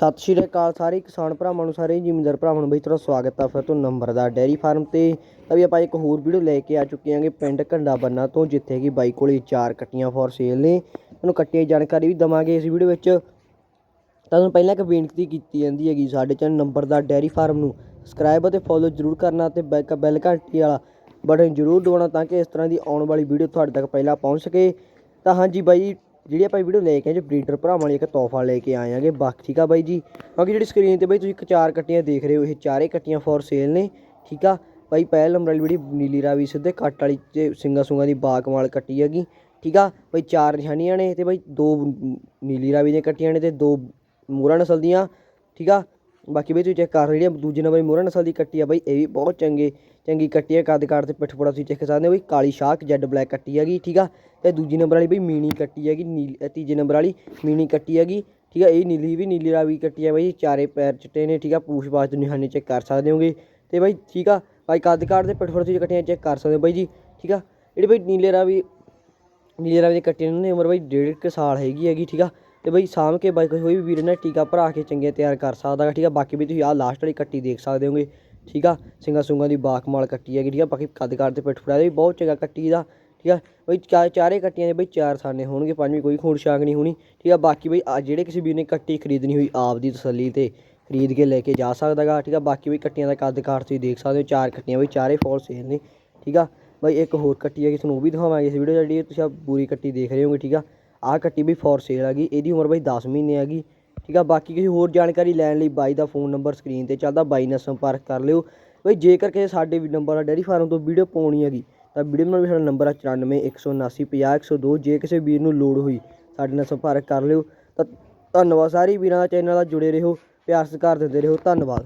ਸਤਿ ਸ਼੍ਰੀ ਅਕਾਲ ਸਾਰੇ ਕਿਸਾਨ ਭਰਾਵਾਂ ਨੂੰ, ਸਾਰੇ ਜ਼ਿਮੀਂਦਾਰ ਭਰਾਵਾਂ ਨੂੰ ਬਈ ਤੁਹਾਡਾ ਸਵਾਗਤ ਆ ਫਿਰ ਤੋਂ ਨੰਬਰਦਾਰ ਡੈਰੀ ਫਾਰਮ ਤੇ। ਤਾਂ ਵੀ ਆਪਾਂ ਇੱਕ ਹੋਰ ਵੀਡੀਓ ਲੈ ਕੇ ਆ ਚੁੱਕੇ ਹਾਂਗੇ ਪਿੰਡ ਕੰਡਾ ਬੰਨਾ ਤੋਂ, ਜਿੱਥੇ ਕਿ ਬਾਈ ਕੋਲੇ ਚਾਰ ਕੱਟੀਆਂ ਫੋਰ ਸੇਲ ਨੇ। ਤੁਹਾਨੂੰ ਕੱਟੀਆਂ ਜਾਣਕਾਰੀ ਵੀ ਦਵਾਂਗੇ ਇਸ ਵੀਡੀਓ ਵਿੱਚ। ਤੁਹਾਨੂੰ ਪਹਿਲਾਂ ਇੱਕ ਬੇਨਤੀ ਕੀਤੀ ਜਾਂਦੀ ਹੈਗੀ, ਸਾਡੇ ਚੈਨਲ ਨੰਬਰਦਾਰ ਡੈਰੀ ਫਾਰਮ ਨੂੰ ਸਬਸਕ੍ਰਾਈਬ ਅਤੇ ਫੋਲੋ ਜ਼ਰੂਰ ਕਰਨਾ ਤੇ ਬੈਕ ਬੈਲ ਘੰਟੀ ਵਾਲਾ ਬਟਨ ਜ਼ਰੂਰ ਦਬਾਉਣਾ ਤਾਂ ਕਿ ਇਸ ਤਰ੍ਹਾਂ ਦੀ ਆਉਣ ਵਾਲੀ ਵੀਡੀਓ ਤੁਹਾਡੇ ਤੱਕ ਪਹਿਲਾਂ ਪਹੁੰਚ ਸਕੇ। ਤਾਂ ਹਾਂਜੀ ਬਾਈ ਜਿਹੜੀ ਆਪਾਂ ਵੀਡੀਓ ਲੈ ਕੇ ਆਏ ਜੀ ਬਰੀਡਰ ਭਰਾਵਾਂ ਲਈ ਇੱਕ ਤੋਹਫਾ ਲੈ ਕੇ ਆਏ ਆਂਗੇ ਬਾਕੀ ਠੀਕ ਆ ਬਾਈ ਜੀ। ਬਾਕੀ ਜਿਹੜੀ ਸਕਰੀਨ ਤੇ ਬਾਈ ਤੁਸੀਂ ਇੱਕ ਚਾਰ ਕੱਟੀਆਂ ਦੇਖ ਰਹੇ ਹੋ, ਇਹ ਚਾਰੇ ਕੱਟੀਆਂ ਫੋਰ ਸੇਲ ਨੇ, ਠੀਕ ਆ? ਬਾਈ ਪਹਿਲ ਨੰਬਰ ਵਾਲੀ ਜਿਹੜੀ ਨੀਲੀ ਰਾਵੀ ਸਿੱਧੇ ਕੱਟ ਵਾਲੀ ਤੇ ਸਿੰਗਾ ਸੁੰਗਾ ਦੀ ਬਾਕਮਾਲ ਕੱਟੀ ਹੈਗੀ, ਠੀਕ ਆ? ਬਾਈ ਚਾਰ ਨਿਸ਼ਾਨੀਆਂ ਨੇ ਤੇ ਬਾਈ ਦੋ ਨੀਲੀ ਰਾਵੀ ਦੀਆਂ ਕੱਟੀਆਂ ਨੇ ਤੇ ਦੋ ਮੂਰਾ ਨਸਲ ਦੀਆਂ, ਠੀਕ ਆ? ਬਾਕੀ ਬਈ ਤੁਸੀਂ ਚੈੱਕ ਕਰ ਜਿਹੜੀ ਦੂਜੇ ਨੰਬਰ ਮੂਰਾ ਨਸਲ ਦੀ ਕੱਟੀ ਆ ਬਈ, ਇਹ ਵੀ ਬਹੁਤ ਚੰਗੇ, ਚੰਗੀ ਕੱਟੀ ਆ, ਕੱਦ ਕਾਟ ਤੇ ਪਿੱਠ ਪੜਾ ਤੁਸੀਂ ਚੈੱਕ ਸਕਦੇ ਹੋ ਬਈ, ਕਾਲੀ ਸ਼ਾਕ, ਜੈਡ ਬਲੈਕ ਕੱਟੀ ਹੈਗੀ, ਠੀਕ ਆ? ਤੇ ਦੂਜੀ ਨੰਬਰ ਵਾਲੀ ਬਈ ਮੀਣੀ ਕੱਟੀ ਹੈਗੀ, ਨੀਲੀ ਤੀਜੇ ਨੰਬਰ ਵਾਲੀ ਮੀਣੀ ਕੱਟੀ ਹੈਗੀ, ਠੀਕ ਆ? ਇਹ ਨੀਲੀ ਵੀ ਨੀਲੀ ਰਾਵੀ ਕੱਟੀ ਆ ਬਈ ਚਾਰੇ ਪੈਰ ਚਿੱਟੇ ਨੇ, ਠੀਕ ਆ? ਪੂਛ ਬਾਜ ਨਿਹਾਨੇ ਚੈੱਕ ਕਰ ਸਕਦੇ ਹੋਗੇ। ਤੇ ਬਈ, ਠੀਕ ਆ? ਬਾਈ, ਕੱਦ ਕਾਠ ਤੇ ਪਿੱਠ ਪੜਾ ਤੁਸੀਂ ਕੱਟੀਆਂ ਚੈੱਕ ਕਰ ਸਕਦੇ ਹੋ ਬਈ ਜੀ, ਠੀਕ ਆ? ਜਿਹੜੀ ਬਈ ਨੀਲੇ ਰਾਵੀ ਨੀਲੇ ਰਾਵੀ ਦੀ ਕੱਟੀ ਦੀ ਉਮਰ ਬਈ ਡੇਢ ਕੁ ਸਾਲ ਹੈਗੀ ਹੈਗੀ, ਠੀਕ ਆ? ਤੇ ਬਈ ਸਾਂਭ ਕੇ ਬਾਈ ਕੋਈ ਵੀ ਵੀਰ ਨੇ ਟੀਕਾ ਭਰਾ ਕੇ ਚੰਗੇ ਤਿਆਰ ਕਰ ਸਕਦਾ ਗਾ, ਠੀਕ ਆ। ਬਾਕੀ ਵੀ ਤੁਸੀਂ ਆਹ ਲਾਸਟ ਵਾਲੀ ਕੱਟੀ ਦੇਖ ਸਕਦੇ ਹੋਗੇ, ਠੀਕ ਆ। ਸਿੰਘਾ ਸੁੰਗਾ ਦੀ ਬਾਕ ਮਾਲ ਕੱਟੀ ਹੈਗੀ, ਠੀਕ ਆ। ਬਾਕੀ ਕੱਦ ਕਾਠ ਤੇ ਪਿੱਠ ਫੜਾ ਵੀ ਬਹੁਤ ਚੰਗਾ ਕੱਟੀ ਦਾ, ਠੀਕ ਆ। ਬਈ ਚਾ, ਚਾਰੇ ਕੱਟੀਆਂ ਦੇ ਬਈ ਚਾਰ ਸਾਨੇ ਹੋਣਗੇ, ਪੰਜਵੀਂ ਕੋਈ ਖੂਨ ਸ਼ਾਂਕ ਨਹੀਂ ਹੋਣੀ, ਠੀਕ ਆ। ਬਾਕੀ ਬਈ ਆ ਜਿਹੜੇ ਕਿਸੇ ਵੀਰ ਨੇ ਕੱਟੀ ਖਰੀਦਣੀ ਹੋਈ, ਆਪ ਦੀ ਤਸੱਲੀ ਤੇ ਖਰੀਦ ਕੇ ਲੈ ਕੇ ਜਾ ਸਕਦਾ ਗਾ, ਠੀਕ ਆ। ਬਾਕੀ ਬਈ ਕੱਟੀਆਂ ਦਾ ਕੱਦ ਕਾਰ ਤੁਸੀਂ ਦੇਖ ਸਕਦੇ ਹੋ, ਚਾਰ ਕੱਟੀਆਂ ਬਈ, ਚਾਰੇ ਫੋਲ ਸੇਲ ਨੇ, ਠੀਕ ਆ। ਬਈ ਇੱਕ ਹੋਰ ਕੱਟੀ ਹੈਗੀ, ਤੁਹਾਨੂੰ ਉਹ ਵੀ ਦਿਖਾਵਾਂਗੇ ਇਸ ਵੀਡੀਓ ਜਿਹੜੀ ਤੁਸੀਂ ਆ ਪੂਰੀ ਕੱਟੀ ਦੇਖ ਰਹੇ ਹੋਗੇ, ਠੀਕ ਆ। ਆਹ ਕੱਟੀ ਵੀ ਫੋਰ ਸੇਲ ਹੈਗੀ ਇਹਦੀ ਉਮਰ ਬਾਈ 10 ਮਹੀਨੇ ਹੈਗੀ ਠੀਕ ਆ, ਬਾਕੀ ਕਿਸੇ ਹੋਰ ਜਾਣਕਾਰੀ ਲੈਣ ਲਈ ਬਾਈ ਦਾ ਫੋਨ ਨੰਬਰ ਸਕਰੀਨ ਤੇ ਚੱਲਦਾ, ਬਾਈ ਨਾਲ ਸੰਪਰਕ ਕਰ ਲਿਓ। ਬਈ ਜੇਕਰ ਕਿਸੇ ਸਾਡੇ ਵੀ ਨੰਬਰ ਆ ਡੈਰੀ ਫਾਰਮ ਤੋਂ ਵੀਡੀਓ ਪਾਉਣੀ ਹੈਗੀ, ਤਾਂ ਵੀਡੀਓ ਨਾਲ ਵੀ ਸਾਡਾ ਨੰਬਰ ਆ 9417950102 ਜੇ ਕਿਸੇ ਵੀਰ ਨੂੰ ਲੋੜ ਹੋਈ, ਸਾਡੇ ਨਾਲ ਸੰਪਰਕ ਕਰ ਲਿਓ। ਤਾਂ ਧੰਨਵਾਦ ਸਾਰੇ ਵੀਰਾਂ ਦਾ, ਚੈਨਲ ਨਾਲ ਜੁੜੇ ਰਹੋ, ਪਿਆਰ ਸਤਿਕਾਰ ਦਿੰਦੇ ਰਹੋ, ਧੰਨਵਾਦ।